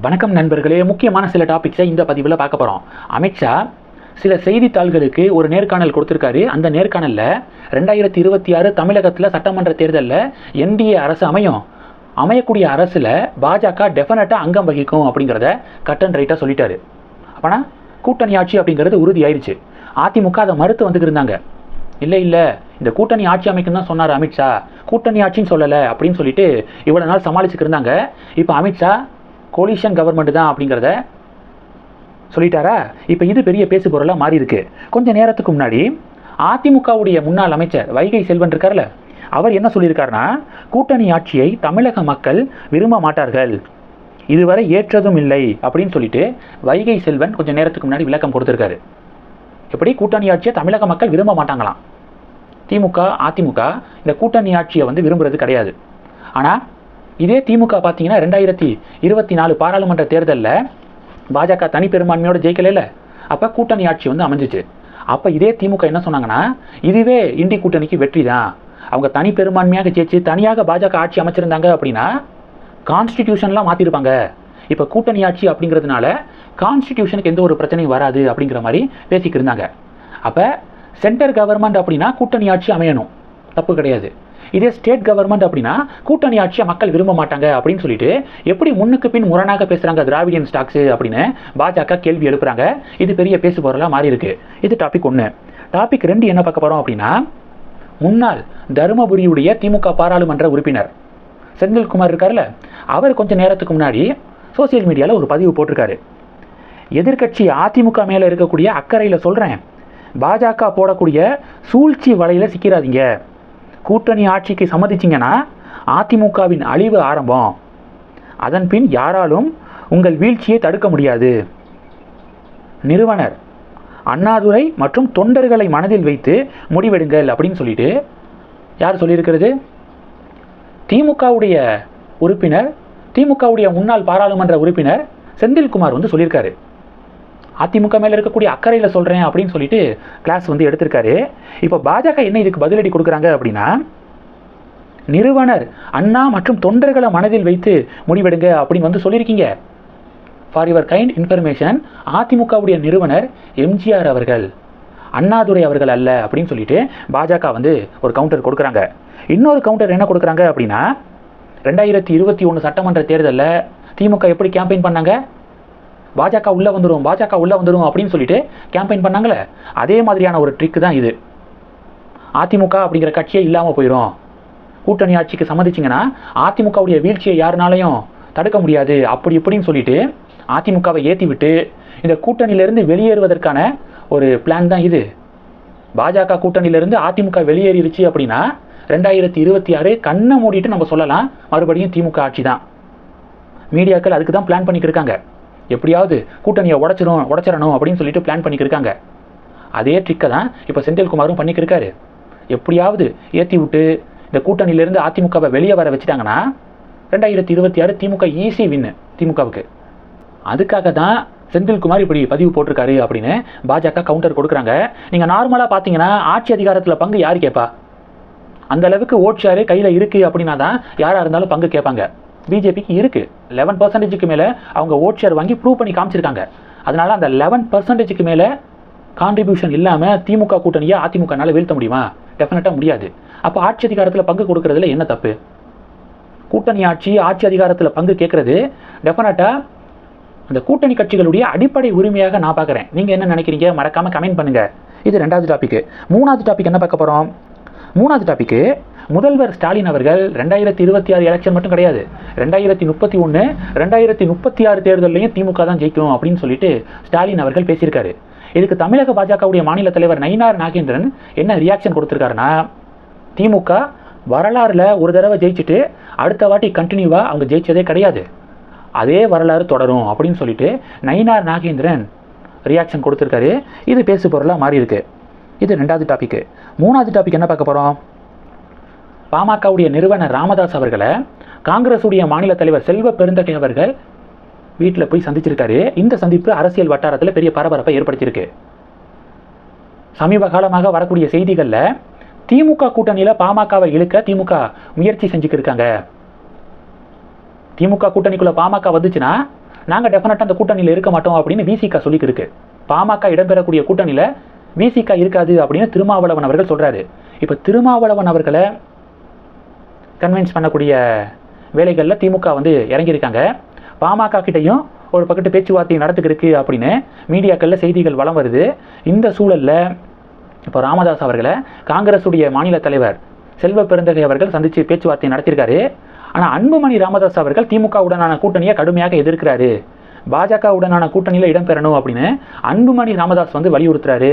வணக்கம் நண்பர்களே. முக்கியமான சில டாபிக்ஸை இந்த பதிவில் பார்க்க போகிறோம் அமித்ஷா சில செய்தித்தாள்களுக்கு ஒரு நேர்காணல் கொடுத்துருக்காரு. அந்த நேர்காணலில் ரெண்டாயிரத்தி இருபத்தி ஆறு தமிழகத்தில் சட்டமன்ற தேர்தலில் என்டிஏ அரசு அமையும். அமையக்கூடிய அரசில் பாஜக டெஃபினட்டாக அங்கம் வகிக்கும் அப்படிங்கிறத கட் அண்ட் ரைட்டாக சொல்லிட்டாரு. அப்போனா கூட்டணி ஆட்சி அப்படிங்கிறது உறுதியாயிருச்சு. அதிமுக அதை மறுத்து வந்துக்கிருந்தாங்க. இல்லை இல்லை. இந்த கூட்டணி ஆட்சி அமைக்கும் தான் சொன்னார் அமித்ஷா கூட்டணி ஆட்சின்னு சொல்லலை அப்படின்னு சொல்லிட்டு இவ்வளோ நாள் சமாளிச்சுக்கிருந்தாங்க. இப்போ அமித்ஷா கோலிஷன் கவர்மெண்ட் தான் அப்படிங்கிறத சொல்லிட்டாரா? இப்போ இது பெரிய பேசு பொருளாக மாறி இருக்கு கொஞ்ச நேரத்துக்கு முன்னாடி அதிமுகவுடைய முன்னாள் அமைச்சர் வைகை செல்வன் இருக்கார்ல அவர் என்ன சொல்லியிருக்காருன்னா கூட்டணி ஆட்சியை தமிழக மக்கள் விரும்ப மாட்டார்கள். இதுவரை ஏற்றதும் இல்லை அப்படின்னு சொல்லிட்டு வைகை செல்வன் கொஞ்சம் நேரத்துக்கு முன்னாடி விளக்கம் கொடுத்துருக்காரு. எப்படி? கூட்டணி ஆட்சியை தமிழக மக்கள் விரும்ப மாட்டாங்களாம். திமுக அதிமுக இந்த கூட்டணி ஆட்சியை வந்து விரும்புறது கிடையாது. ஆனால் இதே திமுக பார்த்தீங்கன்னா ரெண்டாயிரத்தி இருபத்தி நாலு பாராளுமன்ற தேர்தலில் பாஜக தனி பெரும்பான்மையோட ஜெயிக்கல அப்போ கூட்டணி ஆட்சி வந்து அமைஞ்சிச்சு. அப்போ இதே திமுக என்ன சொன்னாங்கன்னா இதுவே இண்டி கூட்டணிக்கு வெற்றி தான் அவங்க தனி பெரும்பான்மையாக ஜெயிச்சு தனியாக பாஜக ஆட்சி அமைச்சிருந்தாங்க அப்படின்னா கான்ஸ்டிடியூஷன்லாம் மாற்றிருப்பாங்க இப்போ கூட்டணி ஆட்சி அப்படிங்கிறதுனால கான்ஸ்டிடியூஷனுக்கு எந்த ஒரு பிரச்சனையும் வராது அப்படிங்கிற மாதிரி பேசிக்கிருந்தாங்க அப்போ சென்டர் கவர்மெண்ட் அப்படின்னா கூட்டணி ஆட்சி அமையணும். தப்பு கிடையாது. இதே ஸ்டேட் கவர்மெண்ட் அப்படின்னா கூட்டணி ஆட்சியை மக்கள் விரும்ப மாட்டாங்க அப்படின்னு சொல்லிட்டு எப்படி முன்னுக்கு பின் முரணாக பேசுகிறாங்க திராவிடியன் ஸ்டாக்ஸ் அப்படின்னு பாஜக கேள்வி எழுப்புறாங்க. இது பெரிய பேசு பொருளாக மாறி இருக்கு. இது டாபிக் ஒன்று டாபிக் ரெண்டு என்ன பார்க்க போகிறோம் அப்படின்னா முன்னாள் தருமபுரியுடைய திமுக பாராளுமன்ற உறுப்பினர் செந்தில்குமார் இருக்கார்ல அவர் கொஞ்சம் நேரத்துக்கு முன்னாடி சோசியல் மீடியாவில் ஒரு பதிவு போட்டிருக்காரு. எதிர்க்கட்சி அதிமுக மேலே இருக்கக்கூடிய அக்கறையில் சொல்கிறேன் பாஜக போடக்கூடிய சூழ்ச்சி வலையில் சிக்கிறாதீங்க. கூட்டணி ஆட்சிக்கு சம்மதிச்சிங்கன்னா அதிமுகவின் அழிவு ஆரம்பம். அதன் பின் யாராலும் உங்கள் வீழ்ச்சியை தடுக்க முடியாது. நிறுவனர் அண்ணாதுரை மற்றும் தொண்டர்களை மனதில் வைத்து முடிவெடுங்கள் அப்படின்னு சொல்லிட்டு யார் சொல்லியிருக்கிறது? திமுகவுடைய உறுப்பினர் திமுகவுடைய முன்னாள் பாராளுமன்ற உறுப்பினர் செந்தில்குமார் வந்து சொல்லியிருக்காரு. அதிமுக மேலே இருக்கக்கூடிய அக்கறையில் சொல்கிறேன் அப்படின்னு சொல்லிட்டு கிளாஸ் வந்து எடுத்திருக்காரு. இப்போ பாஜக என்ன இதுக்கு பதிலடி கொடுக்குறாங்க அப்படின்னா நிறுவனர் அண்ணா மற்றும் தொண்டர்களை மனதில் வைத்து முடிவெடுங்க அப்படின்னு வந்து சொல்லியிருக்கீங்க. ஃபார் யுவர் கைண்ட் இன்ஃபர்மேஷன் அதிமுகவுடைய நிறுவனர் எம்ஜிஆர் அவர்கள் அண்ணாதுரை அவர்கள் அல்ல அப்படின்னு சொல்லிட்டு பாஜக வந்து ஒரு கவுண்டர் கொடுக்குறாங்க. இன்னொரு கவுண்டர் என்ன கொடுக்குறாங்க அப்படின்னா ரெண்டாயிரத்தி இருபத்தி ஒன்று சட்டமன்ற தேர்தலில் திமுக எப்படி கேம்பெயின் பண்ணாங்க? பாஜக உள்ளே வந்துடும் பாஜக உள்ளே வந்துடும் அப்படின்னு சொல்லிட்டு கேம்பெயின் பண்ணாங்களே அதே மாதிரியான ஒரு ட்ரிக் தான் இது. அதிமுக அப்படிங்கிற கட்சியே இல்லாமல் போயிடும் கூட்டணி ஆட்சிக்கு சம்மதிச்சிங்கன்னா அதிமுகவுடைய வீழ்ச்சியை யாருனாலையும் தடுக்க முடியாது. அப்படி இப்படின்னு சொல்லிட்டு அதிமுகவை ஏற்றி விட்டு இந்த கூட்டணியிலேருந்து வெளியேறுவதற்கான ஒரு பிளான் தான் இது. பாஜக கூட்டணியிலேருந்து அதிமுக வெளியேறிடுச்சு அப்படின்னா ரெண்டாயிரத்தி இருபத்தி ஆறு கண்ணை மூடிட்டு நம்ம சொல்லலாம் மறுபடியும் திமுக ஆட்சி தான். மீடியாக்கள் அதுக்கு தான் பிளான் பண்ணிக்கிருக்காங்க எப்படியாவது கூட்டணியை உடச்சிரும் உடச்சிடணும் அப்படின்னு சொல்லிட்டு பிளான் பண்ணிக்கிருக்காங்க அதே ட்ரிக்கை தான் இப்போ செந்தில்குமாரும் பண்ணிக்கிருக்காரு எப்படியாவது ஏற்றி விட்டு இந்த கூட்டணியிலேருந்து அதிமுகவை வெளியே வர வச்சுட்டாங்கன்னா ரெண்டாயிரத்தி இருபத்தி ஆறு திமுக ஈஸி வின்னு திமுகவுக்கு. அதுக்காக தான் செந்தில்குமார் இப்படி பதிவு போட்டிருக்காரு அப்படின்னு பாஜக கவுண்டர் கொடுக்குறாங்க. நீங்கள் நார்மலாக பார்த்தீங்கன்னா ஆட்சி அதிகாரத்தில் பங்கு யார் கேட்பா அந்த அளவுக்கு ஓட் கையில் இருக்குது அப்படின்னா தான் யாராக இருந்தாலும் பங்கு கேட்பாங்க. பிஜேபிக்கு இருக்குது லெவன் பர்சன்டேஜுக்கு மேலே அவங்க ஓட் ஷேர் வாங்கி ப்ரூவ் பண்ணி காமிச்சிருக்காங்க. அதனால் அந்த லெவன் பர்சன்டேஜுக்கு மேலே கான்ட்ரிபியூஷன் இல்லாமல் திமுக கூட்டணியை அதிமுகனால் வீழ்த்த முடியுமா? டெஃபினட்டாக முடியாது. அப்போ ஆட்சி அதிகாரத்தில் பங்கு கொடுக்கறதுல என்ன தப்பு? கூட்டணி ஆட்சி ஆட்சி அதிகாரத்தில் பங்கு கேட்குறது டெஃபினட்டாக அந்த கூட்டணி கட்சிகளுடைய அடிப்படை உரிமையாக நான் பார்க்குறேன். நீங்கள் என்ன நினைக்கிறீங்க? மறக்காமல் கமெண்ட் பண்ணுங்கள் இது ரெண்டாவது டாப்பிக்கு மூணாவது டாபிக் என்ன பார்க்க போகிறோம் மூணாவது டாப்பிக்கு முதல்வர் ஸ்டாலின் அவர்கள் ரெண்டாயிரத்தி இருபத்தி ஆறு எலெக்ஷன் மட்டும் கிடையாது. ரெண்டாயிரத்தி முப்பத்தி ஒன்று ரெண்டாயிரத்தி முப்பத்தி ஆறு தேர்தலையும் திமுக தான் ஜெயிக்கும் அப்படின்னு சொல்லிட்டு ஸ்டாலின் அவர்கள் பேசியிருக்காரு. இதுக்கு தமிழக பாஜகவுடைய மாநில தலைவர் நயினார் நாகேந்திரன் என்ன ரியாக்ஷன் கொடுத்துருக்காருன்னா திமுக வரலாறில் ஒரு தடவை ஜெயிச்சுட்டு அடுத்த வாட்டி கண்டினியூவாக அவங்க ஜெயிச்சதே கிடையாது. அதே வரலாறு தொடரும் அப்படின்னு சொல்லிட்டு நயினார் நாகேந்திரன் ரியாக்ஷன் கொடுத்துருக்காரு. இது பேசு பொருளாக மாறி இருக்கு இது ரெண்டாவது டாபிக் மூணாவது டாபிக் என்ன பார்க்க போகிறோம் பாமகவுடைய நிறுவனர் ராமதாஸ் அவர்களை காங்கிரஸுடைய மாநில தலைவர் செல்வ பெருந்தகை அவர்கள் வீட்டில் போய் சந்திச்சிருக்காரு. இந்த சந்திப்பு அரசியல் வட்டாரத்தில் பெரிய பரபரப்பை ஏற்படுத்தியிருக்கு. சமீப காலமாக வரக்கூடிய செய்திகளில் திமுக கூட்டணியில் பாமகவை இழுக்க திமுக முயற்சி செஞ்சுக்கிருக்காங்க. திமுக கூட்டணிக்குள்ளே பாமக வந்துச்சுன்னா நாங்கள் டெஃபினட்டாக அந்த கூட்டணியில் இருக்க மாட்டோம் அப்படின்னு விசிகா சொல்லிக்கிருக்கு. பாமக இடம்பெறக்கூடிய கூட்டணியில் விசிகா இருக்காது அப்படின்னு திருமாவளவன் அவர்கள் சொல்கிறாரு இப்போ திருமாவளவன் அவர்களை கன்வின்ஸ் பண்ணக்கூடிய வேலைகளில் திமுக வந்து இறங்கியிருக்காங்க. பாமக கிட்டையும் ஒரு பக்கத்து பேச்சுவார்த்தை நடத்துக்கிருக்கு அப்படின்னு மீடியாக்களில் செய்திகள் வலம் வருது. இந்த சூழலில் இப்போ ராமதாஸ் அவர்களை காங்கிரஸுடைய மாநில தலைவர் செல்வ பெருந்தகை அவர்கள் சந்தித்து பேச்சுவார்த்தை நடத்தியிருக்காரு. ஆனால் அன்புமணி ராமதாஸ் அவர்கள் திமுகவுடனான கூட்டணியை கடுமையாக எதிர்க்கிறாரு. பாஜகவுடனான கூட்டணியில் இடம்பெறணும் அப்படின்னு அன்புமணி ராமதாஸ் வந்து வலியுறுத்துறாரு.